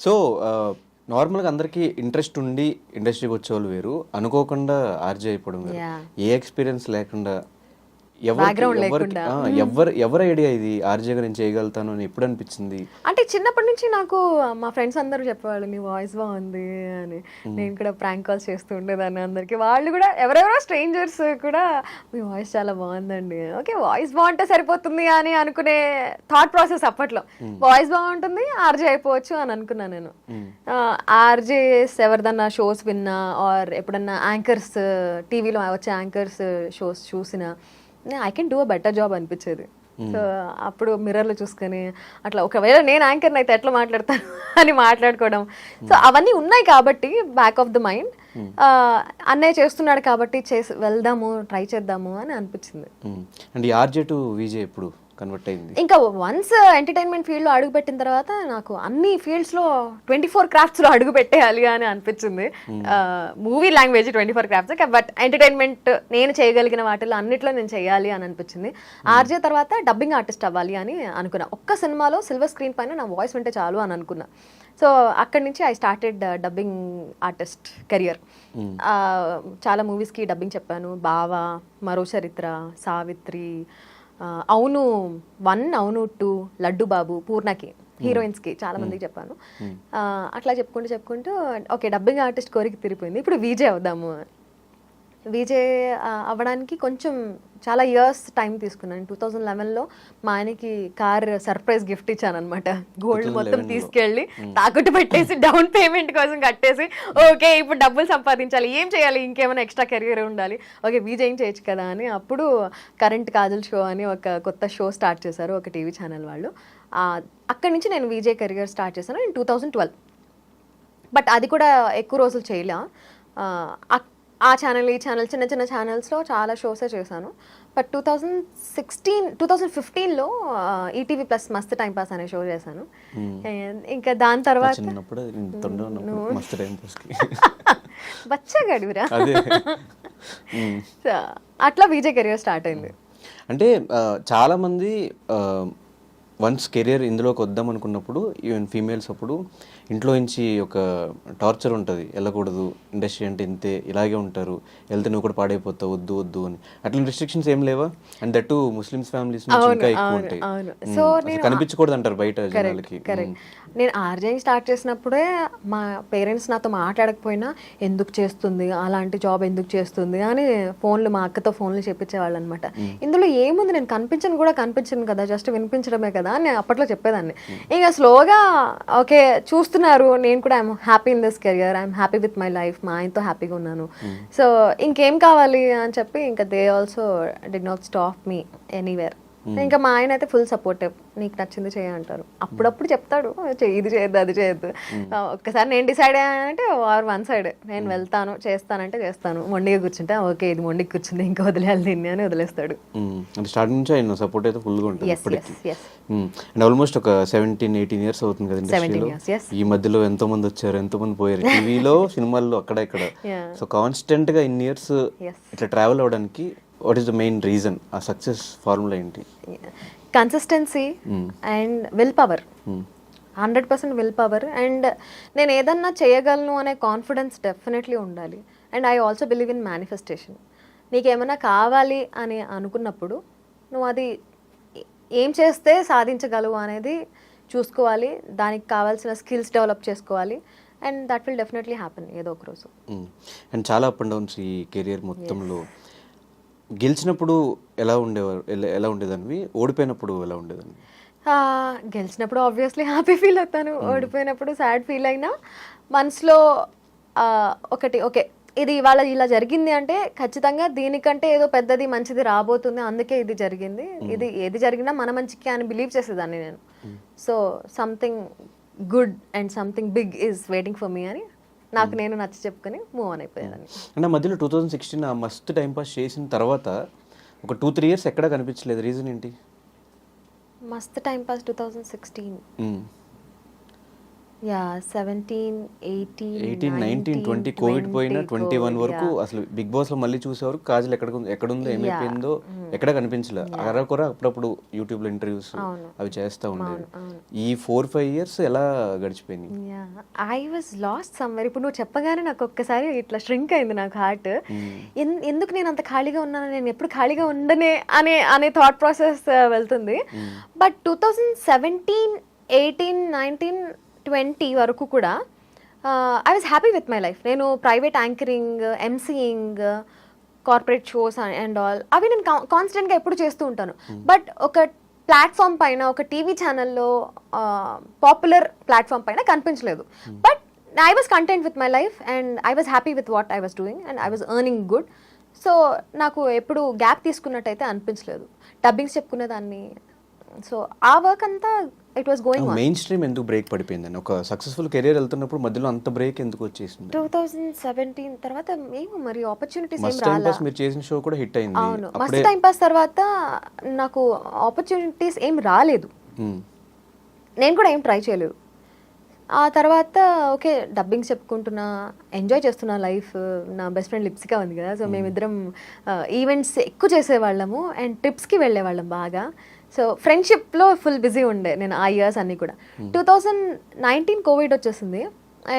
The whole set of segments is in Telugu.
సో నార్మల్గా అందరికీ ఇంట్రెస్ట్ ఉండి ఇండస్ట్రీకి వచ్చేవాళ్ళు వేరు అనుకోకుండా ఆర్జే అయిపోవడం వేరు. ఏ ఎక్స్పీరియన్స్ లేకుండా ఎవరు ఎవరి ఐడియా ఇది? ఆర్జే నేను చేయగలుగుతాను అని ఎప్పుడు అనిపించింది? అంటే చిన్నప్పటి నుంచి నాకు మా ఫ్రెండ్స్ అందరూ చెప్పేవాళ్ళు నీ వాయిస్ బాగుంది అని. నేను కూడా ప్రాంక్ కాల్స్ చేస్తూ ఉండేదాన్ని అందరికి. వాళ్ళు కూడా ఎవరెవరో స్ట్రేంజర్స్ కూడా మీ వాయిస్ చాలా బాగుందండి. ఓకే వాయిస్ బాగుంటే సరిపోతుంది అని అనుకునే థాట్ ప్రాసెస్ అప్పట్లో. వాయిస్ బాగుంటుంది ఆర్జే అయిపోవచ్చు అని అనుకున్నాను నేను. ఆర్జేస్ ఎవరిదన్నా షోస్ విన్నా ఆర్ ఎప్పుడన్నా యాంకర్స్ టీవీలో వచ్చే యాంకర్స్ షోస్ చూసినా I can do a better job అనిపించేది. సో అప్పుడు మిర్రర్లో చూసుకొని అట్లా ఒకవేళ నేను యాంకర్ని అయితే ఎట్లా మాట్లాడతాను అని మాట్లాడుకోవడం. సో అవన్నీ ఉన్నాయి కాబట్టి బ్యాక్ ఆఫ్ ద మైండ్ అన్నయ్య చేస్తున్నాడు కాబట్టి చేసి వెళ్దాము ట్రై చేద్దాము అని అనిపించింది. అండ్ ఈ ఆర్జే టు విజే ఎప్పుడు? కన్వర్ట్ అయింది. ఇంకా వన్స్ ఎంటర్టైన్మెంట్ ఫీల్డ్లో అడుగు పెట్టిన తర్వాత నాకు అన్ని ఫీల్డ్స్లో ట్వంటీ ఫోర్ క్రాఫ్ట్స్లో అడుగు పెట్టేయాలి అని అనిపించింది. Movie language twenty four crafts but entertainment నేను చేయగలిగిన వాటిలో అన్నిట్లో నేను చేయాలి అని అనిపించింది. ఆర్జే తర్వాత డబ్బింగ్ ఆర్టిస్ట్ అవ్వాలి అని అనుకున్నా. ఒక్క సినిమాలో సిల్వర్ స్క్రీన్ పైన నా వాయిస్ వింటే చాలు అని అనుకున్నా. సో అక్కడి నుంచి I started dubbing artist career చాలా మూవీస్కి డబ్బింగ్ చెప్పాను. బావ మరో చరిత్ర సావిత్రి అవును వన్ అవును టూ లడ్డు బాబు పూర్ణకి హీరోయిన్స్కి చాలా మందికి చెప్పాను. అట్లా చెప్పుకుంటూ చెప్పుకుంటూ ఓకే డబ్బింగ్ ఆర్టిస్ట్ కోరిక తిరిగిపోయింది ఇప్పుడు విజయ్ అవుదాము. విజయ్ ఆ, అవ్వడానికి కొంచెం చాలా ఇయర్స్ టైం తీసుకున్నాను. టూ థౌజండ్ లెవెన్లో మా ఆయనకి కార్ సర్ప్రైజ్ గిఫ్ట్ ఇచ్చాను అనమాట గోల్డ్ మొత్తం 2011 లో. తీసుకెళ్ళి తాకట్టు పెట్టేసి డౌన్ పేమెంట్ కోసం కట్టేసి ఓకే ఇప్పుడు డబ్బులు సంపాదించాలి ఏం చేయాలి? ఇంకేమైనా ఎక్స్ట్రా కెరియర్ ఉండాలి. ఓకే విజయ్ ఏం చేయొచ్చు కదా అని అప్పుడు కరెంట్ కాజల్ షో అని ఒక కొత్త షో స్టార్ట్ చేశారు ఒక టీవీ ఛానల్ వాళ్ళు. అక్కడి నుంచి నేను విజయ్ కెరియర్ స్టార్ట్ చేశాను in two thousand twelve but అది కూడా ఎక్కువ రోజులు చేయలే. ఆ, ఛానల్ ఈ ఛానల్ చిన్న చిన్న ఛానల్స్లో చాలా షోసే చేశాను. But two thousand sixteen two thousand ఫిఫ్టీన్లో ETV plus Mast time pass అనే షో చేశాను. And ఇంకా దాని తర్వాత బచ్చగాడివిరా? అదే. మ్మ్. So, అట్లా విజయ్ కెరియర్ స్టార్ట్ అయింది. అంటే ఆ, చాలా మంది వన్స్ కెరియర్ ఇందులోకి వద్దాం అనుకున్నప్పుడు ఈవెన్ ఫీమేల్స్ అప్పుడు ఇంట్లో నుంచి ఒక టార్చర్ ఉంటుంది. వెళ్ళకూడదు ఇండస్ట్రీ అంటే ఇంతే ఇలాగే ఉంటారు. వెళ్తే నువ్వు కూడా పాడైపోతావు వద్దు వద్దు అని. అట్లా రిస్ట్రిక్షన్స్ ఏం లేవా? అండ్ దట్టు ముస్లిమ్స్ ఫ్యామిలీస్ ఇంకా ఎక్కువ ఉంటాయి. కనిపించకూడదు అంటారు బయట జనాలకి. నేను ఆర్జేయింగ్ స్టార్ట్ చేసినప్పుడే మా పేరెంట్స్ నాతో మాట్లాడకపోయినా ఎందుకు చేస్తుంది? అలాంటి జాబ్ ఎందుకు చేస్తుంది? అని ఫోన్లు మా అక్కతో ఫోన్లు చెప్పించేవాళ్ళు అనమాట ఇందులో ఏముంది? నేను కనిపించను కూడా కనిపించను కదా జస్ట్ వినిపించడమే కదా. అని నేను అప్పట్లో చెప్పేదాన్ని. ఇంకా స్లోగా ఓకే చూస్తున్నారు నేను కూడా I'm happy in this career I'm happy with my life మా ఆయనతో హ్యాపీగా ఉన్నాను. సో ఇంకేం కావాలి అని చెప్పి ఇంకా they also did not stop me anywhere ఇంకా మా ఆయన అయితే ఫుల్ సపోర్టివ్. నీకు నచ్చింది చేయ అంటారు. అప్పుడప్పుడు చెప్తాడు "చెయ్యి, ఇది చేయొద్దు అది చేయొద్దు. ఒక్కసారి నేను డిసైడ్ అయ్యానంటే ఆర్ వన్ సైడ్ నేను వెళ్తాను చేస్తానంటే చేస్తాను. మొండిగా కూర్చుంటే ఓకే ఇది మొండికి కూర్చుంది ఇంకా వదిలేయాలి దీన్ని అని వదిలేస్తాడు. స్టార్టింగ్ నుంచి ఆయన సపోర్ట్ అయితే ఫుల్గా ఉంటుంది అండ్ ఆల్మోస్ట్ ఒక సెవెంటీన్ ఎయిటీన్ ఇయర్స్ అవుతుంది కదా 17 ఇండస్ట్రీలో. ఈ మధ్యలో ఎంతో మంది వచ్చారు ఎంతో మంది పోయారు. టీవీలో సినిమాల్లో అక్కడ ఇక్కడ. సో కాన్స్టెంట్గా ఇన్ని ఇయర్స్. ఇట్లా ట్రావెల్ అవ్వడానికి what is the main reason? ఆ సక్సెస్ ఫార్ములా ఏంటి? Consistency and will power. Hmm. Hundred percent will power. And నేను ఏదన్నా చేయగలను అనే కాన్ఫిడెన్స్ డెఫినెట్లీ ఉండాలి. And I also believe in manifestation. నీకేమైనా కావాలి అని అనుకున్నప్పుడు నువ్వు అది ఏం చేస్తే సాధించగలవు అనేది చూసుకోవాలి. దానికి కావాల్సిన స్కిల్స్ డెవలప్ చేసుకోవాలి. And that will definitely happen ఏదో ఒక రోజు. అండ్ చాలా అప్ అండ్ డౌన్స్ ఈ కెరియర్ మొత్తంలో. గెలిచినప్పుడు ఎలా ఉండేవారు? ఎలా- ఉండేదానివి? ఓడిపోయినప్పుడు ఎలా ఉండేదాన్ని గెలిచినప్పుడు ఆబ్వియస్లీ హ్యాపీ ఫీల్ అవుతాను. ఓడిపోయినప్పుడు సాడ్ ఫీల్ అయినా మనసులో ఒకటి ఓకే ఇది ఇవాళ ఇలా జరిగింది అంటే ఖచ్చితంగా దీనికంటే ఏదో పెద్దది మంచిది రాబోతుంది. అందుకే ఇది జరిగింది. ఇది ఏది జరిగినా మన మంచికి అని బిలీవ్ చేసేదాన్ని నేను. So something good and something big is waiting for me అని నాకు నేను నచ్చ చెప్పుకొని మూవ్ ఆన్ అయిపోయేదాన్ని. అంటే మధ్యలో టూ థౌజండ్ సిక్స్టీన్ ఆ మస్తు టైం పాస్ చేసిన తర్వాత ఒక టూ త్రీ ఇయర్స్ ఎక్కడా కనిపించలేదు. రీజన్ ఏంటి? Mast time pass two thousand sixteen. Yeah seventeen eighteen eighteen nineteen twenty Covid పోయిన ట్వంటీ వన్ వరకు అసలు బిగ్ బాస్లో మళ్ళీ చూసేవారు. కాజల్ ఎక్కడ ఎక్కడుందో ఏమైపోయిందో ఎక్కడ కనిపించలే. అరకొర అప్పుడప్పుడు యూట్యూబ్లో ఇంటర్వ్యూస్ అవి చేస్తా ఉండేది ఈ ఫోర్ ఫైవ్ ఇయర్స్ ఎలా గడిచిపోయినాయి? ఐ వాజ్ లాస్ట్ సమ్మర్ ఇప్పుడు నువ్వు చెప్పగానే నాకు ఒక్కసారి ఇట్లా ష్రింక్ అయింది నాకు హార్ట్ ఎందుకు నేను అంత ఖాళీగా ఉన్నాను? నేను ఎప్పుడు ఖాళీగా ఉండనే అనే అనే థాట్ ప్రాసెస్ వెళ్తుంది. But two thousand seventeen eighteen nineteen twenty వరకు కూడా I was happy with my life నేను private anchoring emceeing corporate shows and all అవి నేను కాన్స్టెంట్గా ఎప్పుడు చేస్తూ ఉంటాను. బట్ ఒక ప్లాట్ఫామ్ పైన ఒక టీవీ ఛానల్లో పాపులర్ ప్లాట్ఫామ్ పైన కనిపించలేదు. But I was content with my life and I was happy with what I was doing and I was earning good so నాకు ఎప్పుడు గ్యాప్ తీసుకున్నట్టయితే అనిపించలేదు. డబ్బింగ్స్ చెప్పుకునేదాన్ని. సో ఆ వర్క్ అంతా it was going main stream ఎందుకు బ్రేక్ పడిపోయిందని ఒక సక్సెస్ఫుల్ కెరీర్ వెళ్తున్నప్పుడు మధ్యలో అంత బ్రేక్ ఎందుకు వచ్చేసింది? టూ థౌజండ్ సెవెంటీన్ తర్వాత ఏమో మరి ఆపర్చునిటీస్ ఏం రాలా? మీరు చేసిన షో కూడా హిట్ అయింది. అవును. మస్తు టైం పాస్ తర్వాత నాకు ఆపర్చునిటీస్ ఏం రాలేదు. మ్మ్. నేను కూడా ఏం ట్రై చేయలేదు. ఆ తర్వాత ఓకే డబ్బింగ్ చెప్పుకుంటున్నా ఎంజాయ్ చేస్తున్నా లైఫ్ నా బెస్ట్ ఫ్రెండ్ లిప్సికా ఉంది కదా. సో మేమిద్దరం ఈవెంట్స్ ఎక్కువ చేసేవాళ్ళము. అండ్ ట్రిప్స్కి వెళ్ళేవాళ్ళం బాగా. సో ఫ్రెండ్షిప్లో ఫుల్ బిజీ ఉండే నేను ఆ ఇయర్స్ అన్నీ కూడా. టూ థౌజండ్ నైన్టీన్ కోవిడ్ వచ్చేసింది.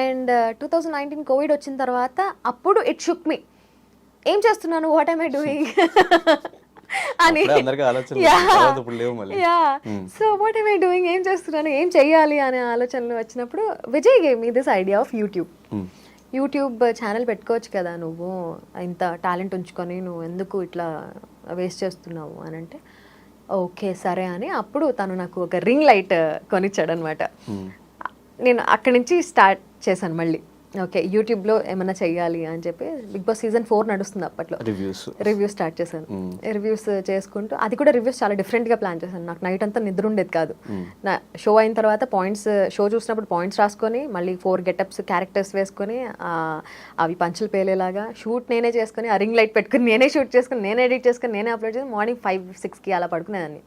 And two thousand nineteen covid వచ్చిన తర్వాత అప్పుడు ఇట్ షుక్ మీ ఏం చేస్తున్నాను? వాట్ ఐమ్ ఐ డూయింగ్ అని. Yeah so what I doing ఏం చేస్తున్నాను? ఏం చెయ్యాలి? అనే ఆలోచనలు వచ్చినప్పుడు Vijay gave me this idea of YouTube. YouTube channel పెట్టుకోవచ్చు కదా నువ్వు? ఇంత టాలెంట్ ఉంచుకొని నువ్వు ఎందుకు ఇట్లా వేస్ట్ చేస్తున్నావు అని అంటే ఓకే సరే అని అప్పుడు తను నాకు ఒక రింగ్ లైట్ కొనిచ్చాడు అనమాట నేను అక్కడి నుంచి స్టార్ట్ చేశాను మళ్ళీ. ఓకే యూట్యూబ్లో ఏమైనా చెయ్యాలి అని చెప్పి బిగ్ బాస్ సీజన్ ఫోర్ నడుస్తుంది అప్పట్లో. రివ్యూస్ రివ్యూ స్టార్ట్ చేశాను. రివ్యూస్ చేసుకుంటూ అది కూడా రివ్యూస్ చాలా డిఫరెంట్గా ప్లాన్ చేశాను. నాకు నైట్ అంతా నిద్ర ఉండేది కాదు. నా షో అయిన తర్వాత పాయింట్స్ షో చూసినప్పుడు పాయింట్స్ రాసుకొని మళ్ళీ ఫోర్ గెటప్స్ క్యారెక్టర్స్ వేసుకొని అవి పంచులు పేలేలాగా షూట్ నేనే చేసుకొని ఆ రింగ్ లైట్ పెట్టుకుని నేనే షూట్ చేసుకుని నేనే ఎడిట్ చేసుకుని నేనే అప్లోడ్ చేసి మార్నింగ్ ఫైవ్ సిక్స్కి అలా పడుకునేదాన్ని.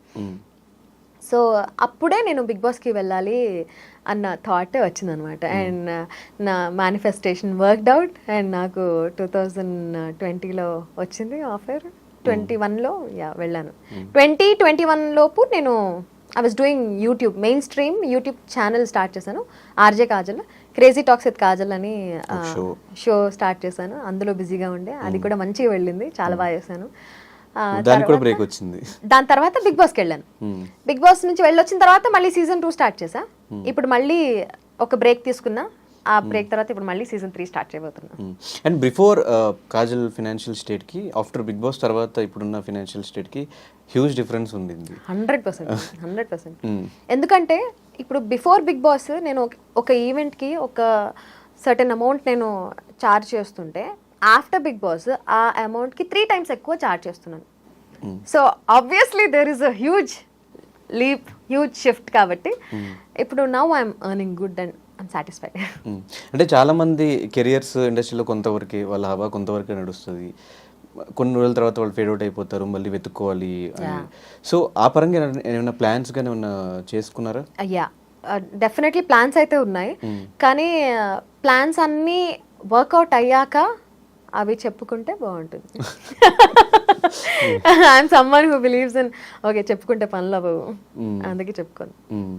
సో అప్పుడే నేను బిగ్ బాస్కి వెళ్ళాలి అన్న థాట్ వచ్చిందనమాట అండ్ నా మేనిఫెస్టేషన్ వర్క్డ్ అవుట్ అండ్ నాకు టూ థౌజండ్ ట్వంటీలో వచ్చింది ఆఫర్ ట్వంటీ వన్లో యా వెళ్ళాను. ట్వంటీ ట్వంటీ వన్ లోపు నేను I was doing YouTube main stream YouTube channel start చేశాను. RJ Kajal crazy talks with Kajal అని. షో స్టార్ట్ చేశాను. అందులో బిజీగా ఉండే. అది కూడా మంచిగా వెళ్ళింది. చాలా బాగా చేశాను. దానికి కూడా బ్రేక్ వచ్చింది. దాని తర్వాత బిగ్ బాస్కి వెళ్ళాను. బిగ్ బాస్ నుంచి వెళ్ళొచ్చిన తర్వాత మళ్ళీ సీజన్ టూ స్టార్ట్ చేసా ఇప్పుడు మళ్ళీ ఒక బ్రేక్ తీసుకున్నా. ఆ బ్రేక్ తర్వాత ఇప్పుడు మళ్ళీ సీజన్ త్రీ స్టార్ట్ చేయబోతున్నా. అండ్ బిఫోర్ కాజల్ ఫినాన్షియల్ స్టేట్కి ఆఫ్టర్ బిగ్ బాస్ తర్వాత ఇప్పుడున్న ఫినాన్షియల్ స్టేట్కి హ్యూజ్ డిఫరెన్స్ ఉండింది. Hundred percent hundred percent. ఎందుకంటే ఇప్పుడు బిఫోర్ బిగ్ బాస్ నేను ఒక- ఒక ఈవెంట్కి ఒక సర్టెన్ అమౌంట్ నేను చార్జ్ చేస్తుంటే ఆఫ్టర్ బిగ్ బాస్ ఆ అమౌంట్కి త్రీ టైమ్స్ ఎక్కువ చార్జ్ చేస్తున్నాను. So obviously there is a huge leap huge shift కాబట్టి ఇప్పుడు now I'm earning good and I'm satisfied. అంటే చాలా మంది కెరియర్స్ ఇండస్ట్రీలో కొంతవరకు వాళ్ళ హవా కొంతవరకు నడుస్తుంది. కొన్ని రోజుల తర్వాత వాళ్ళు ఫేడ్ అవుట్ అయిపోతారు మళ్ళీ వెతుక్కోవాలి సో ఆ పరంగా ఏమైనా- ఏమైనా ప్లాన్స్ కానీ ఏమైనా చేసుకున్నారా? అయ్యా డెఫినెట్లీ ప్లాన్స్ అయితే ఉన్నాయి. కానీ ప్లాన్స్ అన్నీ వర్కౌట్ అయ్యాక అవి చెప్పుకుంటే బాగుంటుంది. I'm someone who believes in okay చెప్పుకుంటే పనులు అవ్వవు. అందుకే చెప్పుకోను. మ్మ్.